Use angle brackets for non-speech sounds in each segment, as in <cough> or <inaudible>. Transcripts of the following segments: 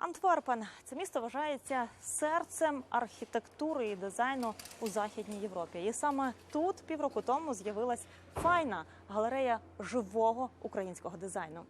Антверпен це місто вважається серцем архітектури і дизайну у західній Європі. І саме тут півроку тому з'явилась файна галерея живого українського дизайну.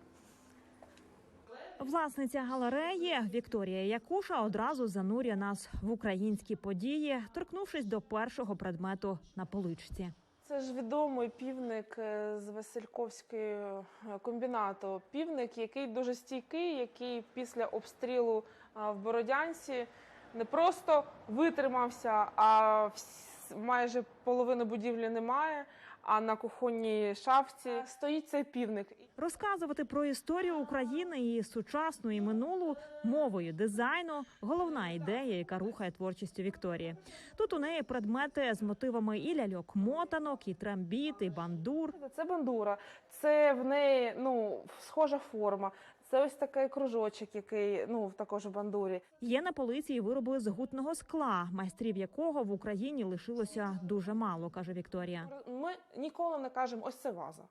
Власниця галереї Вікторія Якуша одразу занурює нас в українські події, торкнувшись до першого предмету на поличці. Це ж відомий півник е, з Васильковської е, комбінату. Півник, який дуже стійкий, який після обстрілу в Бородянці не просто витримався, а вс- майже половини будівлі немає. А на кухонній шафці стоїть цей півник. Розказувати про історію України і сучасну і минулу мовою дизайну головна ідея, яка рухає творчістю Вікторії. Тут у неї предмети з мотивами і ляльок мотанок, і трембіт, і бандур. Це бандура, це в неї ну схожа форма. Це ось такий кружочок, який ну також в бандурі. Є на полиці і вироби з гутного скла, майстрів якого в Україні лишилося дуже мало, каже Вікторія. Ми ніколи не кажемо ось це ваза.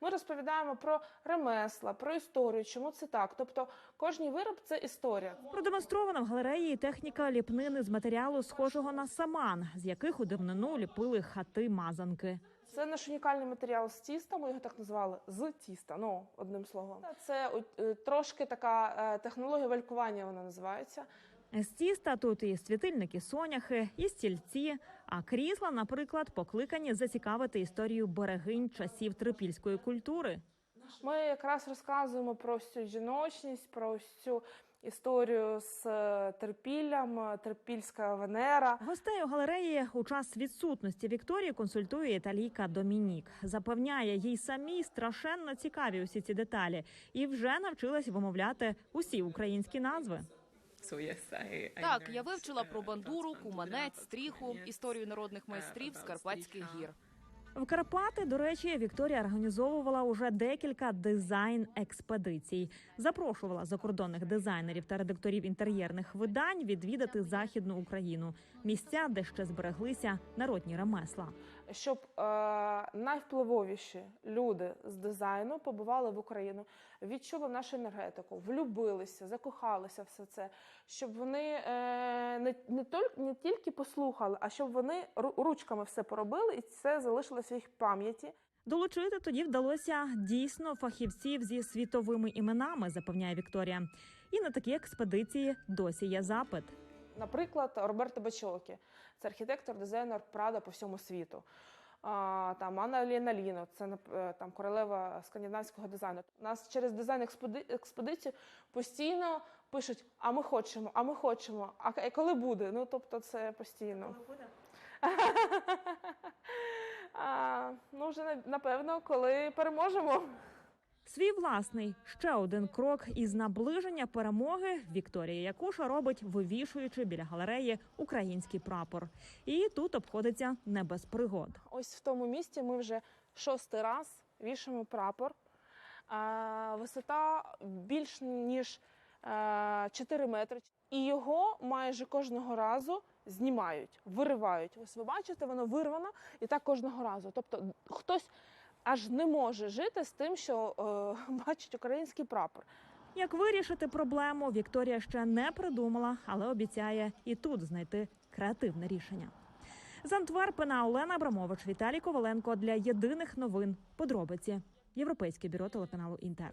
Ми розповідаємо про ремесла, про історію, чому це так. Тобто кожний вироб це історія. Продемонстрована в галереї техніка ліпнини з матеріалу, схожого на саман, з яких у давнину ліпили хати мазанки. Це наш унікальний матеріал з тіста. Ми його так назвали з тіста. Ну одним словом, це е, трошки така е, технологія валькування. Вона називається. З тіста тут і світильники соняхи, і стільці, а крісла, наприклад, покликані зацікавити історію берегинь часів трипільської культури. Ми якраз розказуємо про всю жіночність, про всю історію з е, терпіллям, е, терпільська Венера. Гостей у галереї у час відсутності Вікторії консультує італійка Домінік. Запевняє, їй самій страшенно цікаві усі ці деталі, і вже навчилась вимовляти усі українські назви. Так, я вивчила про uh, бандуру, куманець, стріху, історію народних uh, майстрів з Карпатських гір. В Карпати, до речі, Вікторія організовувала уже декілька дизайн-експедицій. Запрошувала закордонних дизайнерів та редакторів інтер'єрних видань відвідати західну Україну, місця, де ще збереглися народні ремесла. щоб е, найвпливовіші люди з дизайну побували в Україну, відчули нашу енергетику, влюбилися, закохалися все це, щоб вони е, не, не, тільки, не тільки послухали, а щоб вони ручками все поробили, і це залишилося в їх пам'яті. Долучити тоді вдалося дійсно фахівців зі світовими іменами, запевняє Вікторія. І на такі експедиції досі є запит. Наприклад, Роберто Бачокі, це архітектор, дизайнер Прада по всьому світу. А, там Анна Ліна Ліно, це е, там королева скандинавського дизайну. Нас через дизайн експеди- експедицію постійно пишуть: а ми хочемо, а ми хочемо. А коли буде? Ну тобто, це постійно. <laughs> а, ну, вже на- напевно, коли переможемо. Свій власний ще один крок із наближення перемоги Вікторія Якуша робить, вивішуючи біля галереї український прапор. І тут обходиться не без пригод. Ось в тому місці ми вже шостий раз вішаємо прапор. А, Висота більш ніж 4 метри. І його майже кожного разу знімають, виривають. Ось ви бачите, воно вирвано і так кожного разу. Тобто хтось аж не може жити з тим, що е, <laughs> бачить український прапор. Як вирішити проблему, Вікторія ще не придумала, але обіцяє і тут знайти креативне рішення. З Антверпена Олена Абрамович, Віталій Коваленко для єдиних новин. Подробиці Європейське бюро телеканалу Інтер.